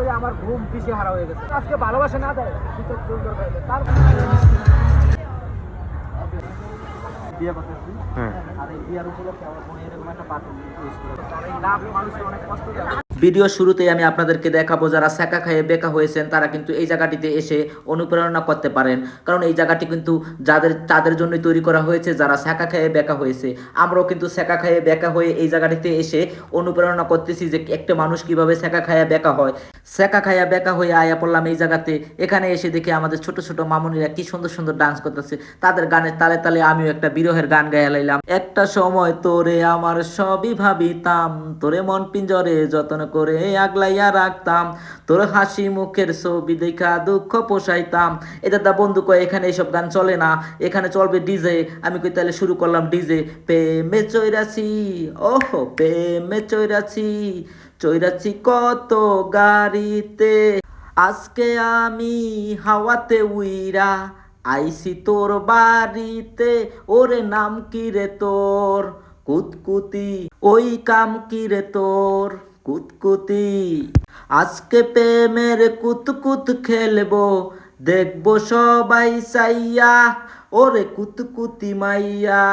করে আমার ঘুম পিছিয়ে হারা হয়ে গেছে। আজকে ভালোবাসা না দেয় শীতের তার বিয়ে করতেছি হ্যাঁ। আর এই বিয়ের উপলক্ষে আমার বোন এরকম একটা পাত্র ইউজ করে। লাভ মানুষের অনেক কষ্ট ভিডিও শুরুতেই আমি আপনাদেরকে দেখাবো যারা সেকা খাইয়ে বেকা হয়েছেন তারা কিন্তু এই জায়গাটিতে এসে অনুপ্রেরণা করতে পারেন। কারণ এই জায়গাটি কিন্তু যাদের তাদের জন্যই তৈরি করা হয়েছে যারা সেকা খাইয়ে বেকা হয়েছে। আমরাও কিন্তু সেকা খাইয়ে বেকা হয়ে এই জায়গাটিতে এসে অনুপ্রেরণা করতেছি যে একটা মানুষ কীভাবে সেকা খাইয়া বেকা হয়। সেকা খাইয়া বেকা হয়ে আয়া পড়লাম এই জায়গাতে। এখানে এসে দেখি আমাদের ছোট ছোট মামুনিরা কি সুন্দর সুন্দর ডান্স করতেছে। তাদের গানের তালে তালে আমিও একটা বিরহের গান গাইয়া লাইলাম। একটা সময় তোরে আমার সবই ভাবিতাম, তোরে মন পিঞ্জরে যত্ন করে আগলাইয়া রাখতাম, তোর হাসি মুখের ছবি দেখা দুঃখ পোষাইতাম। এ দাদা, বন্ধু কয়, এখানে এইসব গান চলে না, এখানে চলবে ডিজে। আমি কই, তাহলে শুরু করলাম ডিজে। প্রেমে চৈরাছি ওহো, প্রেমে চৈরাছি চৈরাছি কত গাড়িতে? আজকে আমি হাওয়াতে উইরা আইসি তোর বাড়িতে। ওরে নাম কি রে তোর? কুতকুতি। ওই কাম কি রে তোর? কুতকুতি। আজকে প্রেমের কুতকুত খেলব, দেখব সবাই সাইয়া। ওরে কুতকুতি মাইয়া।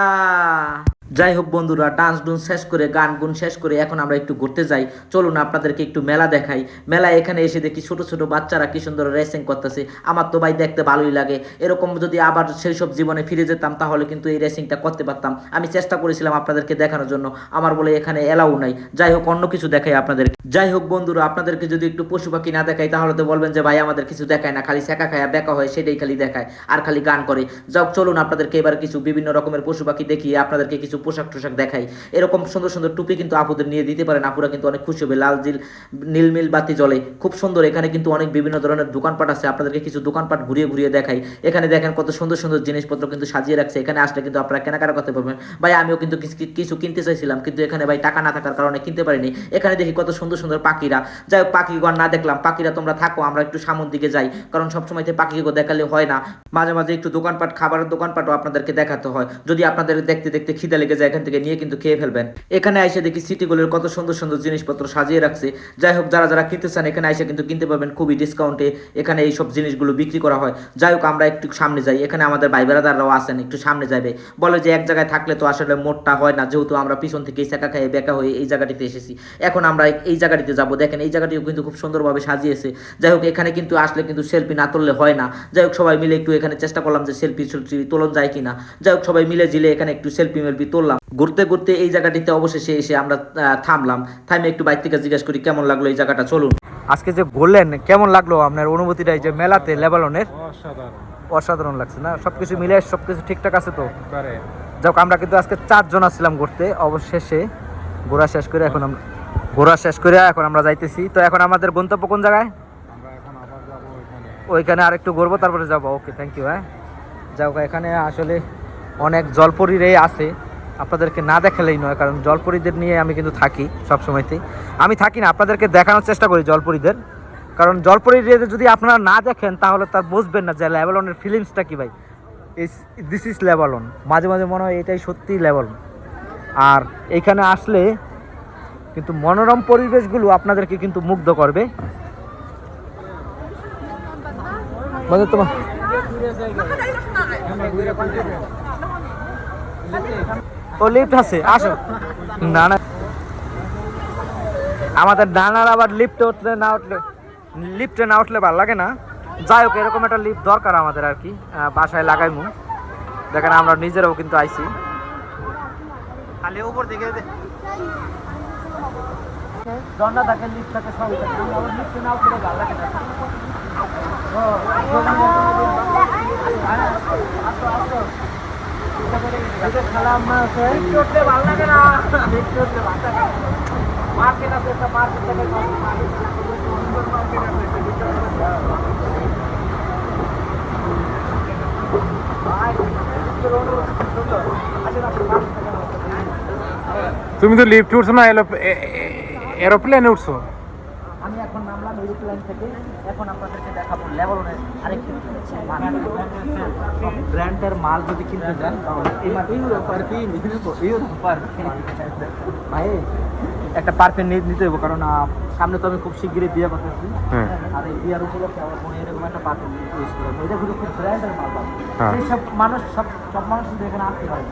যাই হোক বন্ধুরা ডান্স ডুন্স শেষ করে, গান গুন শেষ করে এখন আমরা একটু ঘুরতে যাই। চলুন আপনাদেরকে একটু মেলা দেখাই। মেলা এখানে এসে দেখি ছোট ছোট বাচ্চারা কি সুন্দর রেসিং করতেছে। আমার তো ভাই দেখতে ভালোই লাগে। এরকম যদি আবার সেই সব জীবনে ফিরে যেতাম, তাহলে কিন্তু এই রেসিংটা করতে পারতাম। আমি চেষ্টা করেছিলাম আপনাদেরকে দেখানোর জন্য। আমার বলে এখানে এলাও নাই। যাই হোক অন্য কিছু দেখাই আপনাদের যাই হোক বন্ধুরা, আপনাদেরকে যদি একটু পশু পাখি না দেখাই, তাহলে তো বলবেন যে, ভাই, আমাদের কিছু দেখায় না। খালি শেখা খায়া বেকা হয়, সেটাই খালি দেখায়। আর খালি গান করে। যাও চলুন আপনাদেরকে এবার কিছু বিভিন্ন রকমের পশু পাখি দেখিয়ে আপনাদেরকে কিছু পোশাক টোশাক দেখাই। এরকম সুন্দর সুন্দর টুপি কিন্তু আপুদের নিয়ে দিতে পারেন। আপুরা কিন্তু অনেক খুশি হবে। লাল জিল নীলমিল বাতি জলে খুব সুন্দর। এখানে কিন্তু অনেক বিভিন্ন ধরনের দোকানপাট আছে। আপনাদেরকে কিছু দোকানপাট ঘুরিয়ে ঘুরিয়ে দেখাই। এখানে দেখেন কত সুন্দর সুন্দর জিনিসপত্র কিন্তু সাজিয়ে রাখছে। এখানে আসলে কিন্তু আপনারা কেনাকাটা করতে পারবেন ভাই, আমিও কিন্তু কিছু- কিছু কিনতে চাইছিলাম। কিন্তু এখানে ভাই টাকা না থাকার কারণে কিনতে পারিনি। এখানে দেখি কত সুন্দর সুন্দর পাখিরা। যাই হোক, পাখিগণ না দেখলাম। পাখিরা তোমরা থাকো, আমরা একটু সামন দিকে যাই। কারণ সবসময় পাখিকে দেখালে হয় না। মাঝে মাঝে একটু দোকানপাট, খাবারের দোকানপাটও আপনাদেরকে দেখাতে হয়। যদি আপনাদের দেখতে দেখতে খিদে লেগে যায় এখান থেকে নিয়ে কিন্তু খেয়ে ফেলবেন। এখানে এসে দেখি সিটিগুলোর কত সুন্দর সুন্দর জিনিসপত্র সাজিয়ে রাখছে। যাই হোক, যারা যারা কিনতে চান, এখানে এসে কিন্তু কিনতে পারবেন খুবই ডিসকাউন্টে এখানে এই সব জিনিসগুলো বিক্রি করা হয়। যাই হোক, আমরা একটু সামনে যাই। এখানে আমাদের ভাই বেড়াদাররাও আছেন, একটু সামনে যাবে। বলে যে এক জায়গায় থাকলে তো আসলে মোটটা হয় না, যেহেতু আমরা পিছন থেকে এই চাকা খাইয়ে বেকা হয়ে এই জায়গাটিতে এসেছি। এখন আমরা এই জায়গাটিতে যাব। দেখেন, এই জায়গাটিও কিন্তু খুব সুন্দরভাবে সাজিয়েছে। যাই হোক, এখানে কিন্তু আসলে কিন্তু সেলফি না তুললে হয় না। যাই হোক, সবাই মিলে একটু এখানে চেষ্টা করলাম যে সেলফি সেলফি তোলন যায় কিনা। যাই হোক, সবাই মিলে জিলে এখানে একটু সেলফি মেলফি তুললাম ঘুরতে ঘুরতে এই জায়গাটিতে অবশেষে এসে আমরা থামলাম। থামে একটু বাইর থেকে জিজ্ঞেস করি কেমন লাগল এই জায়গাটা? চলুন। আজকে যে ঘুরলেন কেমন লাগল আপনার অনুভূতিটা এই যে মেলাতে লেবালনের অসাধারণ। অসাধারণ লাগছে না? সবকিছু মিলে সবকিছু ঠিকঠাক আছে তো? যাক আমরা কিন্তু আজকে চারজন আসছিলাম ঘুরতে। অবশেষে ঘোরা শেষ করে এখন আমরা ঘোরা শেষ করে এখন আমরা যাইতেছি। তো এখন আমাদের গন্তব্য কোন জায়গায়? আমরা এখন আবার যাব ওইখানে। আর একটু ঘুরবো তারপরে যাব। ওকে থ্যাংক ইউ হ্যাঁ। যাও এখানে আসলে অনেক জলপরিরই আছে। আপনাদেরকে না দেখালেই নয়, কারণ জলপরীদের নিয়ে আমি কিন্তু থাকি সব সময়তেই আমি থাকি না, আপনাদেরকে দেখানোর চেষ্টা করি জলপরীদের। কারণ জলপরীদের যদি আপনারা না দেখেন, তাহলে তার বুঝবেন না যে লেবালনের ফিলিংসটা কি ভাই। This is Lebanon. মাঝে মাঝে মনে হয় এটাই সত্যিই লেবালন। আর এইখানে আসলে কিন্তু মনোরম পরিবেশগুলো আপনাদেরকে কিন্তু মুগ্ধ করবে। মানে তোমার ও লিফট আছে আসো না না আমাদের ডানার আবার লিফটে উঠলে না উঠলে লিফটে না উঠলে ভালো লাগে না যাই হোক এরকম একটা লিফট দরকার আমাদের আর কি বাসায় লাগাইমু দেখেন আমরা নিজেরাও কিন্তু আইছি খালি উপর দিকে দন্ডা থাকে লিফট থাকে সবই থাকে লিফটে না উঠলে ভালো লাগে না ও, আসো, আসো। খেলা আমরা আছে উঠলে ভালো লাগে না উঠলে ভালো লাগে মার্কেট আছে একটা মার্কেট থেকে মার্কেট আছে তুমি তো লিফট উঠছো না এরোপ্লেনে উঠছো আমি এখন নামলাম এরোপ্লেন থেকে এখন আপনাদেরকে দেখাবো লেভেলের আরেকটি ব্র্যান্ডের মাল যদি কিনতে চান তাহলে এই ভাই একটা পারফিউম নিতে হবে কারণ সামনে তো আমি খুব শিগগিরই বিয়ে করতেছি। হ্যাঁ। আর এই বিয়ার উপলক্ষে আমার মনে এরকম একটা পার্টি ইউজ করে এটা কিন্তু খুব ব্র্যান্ডের মাল পাবে হ্যাঁ। সেই সব মানুষ সব সব মানুষ কিন্তু এখানে আসতে পারে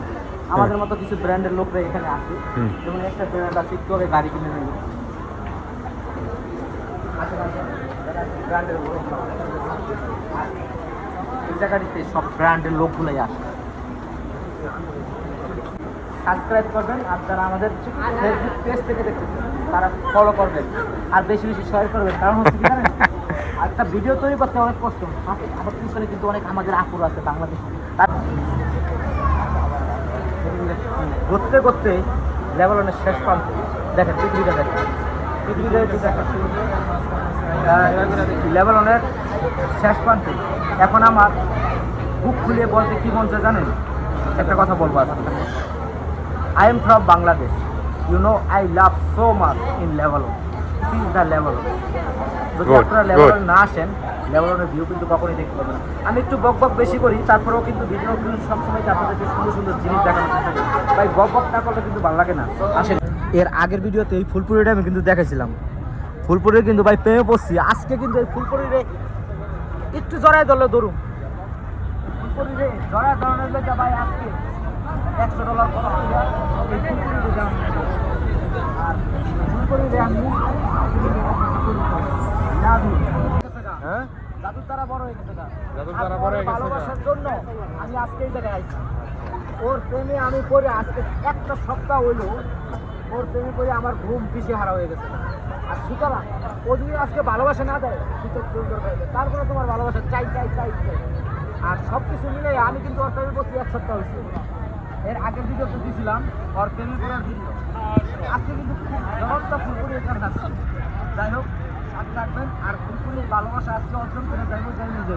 আমাদের মতো কিছু ব্র্যান্ডের লোকরা এখানে আসে। যেমন একটা ব্র্যান্ড আছে একটু গাড়ি কিনে নিল ব্র্যান্ডের লোক এই জায়গাটিতে সব ব্র্যান্ডের লোকগুলোই আসে। সাবস্ক্রাইব করবেন আর যারা আমাদের ফেসবুক পেজ থেকে দেখতেছেন, তারা ফলো করবেন, আর বেশি বেশি শেয়ার করবেন, কারণ হচ্ছে কি জানেন? একটা ভিডিও তৈরি করতে অনেক কষ্ট আবার পিছনে কিন্তু অনেক আমাদের আপুর আছে, বাংলাদেশে। তার করতে করতে লেভেলনের শেষ প্রান্তে, দেখেন, পৃথিবীটা দেখেন। পৃথিবীটা একটু দেখেন লেভেলনের শেষ প্রান্তে এখন আমার বুক খুলিয়ে বলতে কি চায় জানেন একটা কথা বলব আজকে I am from Bangladesh. You know, I love so much in Lebanon. This is the Lebanon. যদি আপনারা good. না আসেন লেভেলনের ভিউ কিন্তু কখনোই দেখতে পাবেন না। আমি একটু বক বক বেশি করি তারপরেও কিন্তু ভিডিও কিন্তু সবসময় আপনাদেরকে সুন্দর সুন্দর জিনিস দেখানোর চেষ্টা করি ভাই বক বক না করলে কিন্তু ভালো লাগে না আসেন এর আগের ভিডিওতে এই ফুলপুরিটা আমি কিন্তু দেখাইছিলাম ফুলপুরির কিন্তু ভাই প্রেমে পড়ছি। আজকে কিন্তু এই ফুলপুরিরে একটু জড়ায় ধরলে ধরুন। ফুলপুরিরে জড়ায় ধরনের লেগে ভাই আজকে একশো ডলার খরচ আর ফুলপুরিরে আমি হ্যাঁ? জাদুর দ্বারা বড় হয়ে গেছে জাদুর দ্বারা বড় হয়ে ওর গেছে ভালোবাসার জন্য আমি আজকে এই জায়গায় আইছি। ওর প্রেমে আমি পড়ে আজকে একটা সপ্তাহ হইল ওর প্রেমে পড়ে আমার ঘুম পিছিয়ে হারা হয়ে গেছে। আর সুতরাং ও যদি আজকে ভালোবাসা না দেয় সুতরাং কেউ দরকার তারপরে তোমার ভালোবাসা চাই চাই চাই চাই। আর সব কিছু মিলে আমি কিন্তু ওর প্রেমে পড়ছি এক সপ্তাহ হয়েছে। এর আগের ভিডিও তো দিয়েছিলাম ওর প্রেমে পড়ার ভিডিও আজকে কিন্তু খুব জনতা ফুলপুরি এখানে আসছে যাই হোক, সাথে থাকবেন। আর ফুলপুরির ভালোবাসা আজকে অর্জন করে যাইব যাই নিজে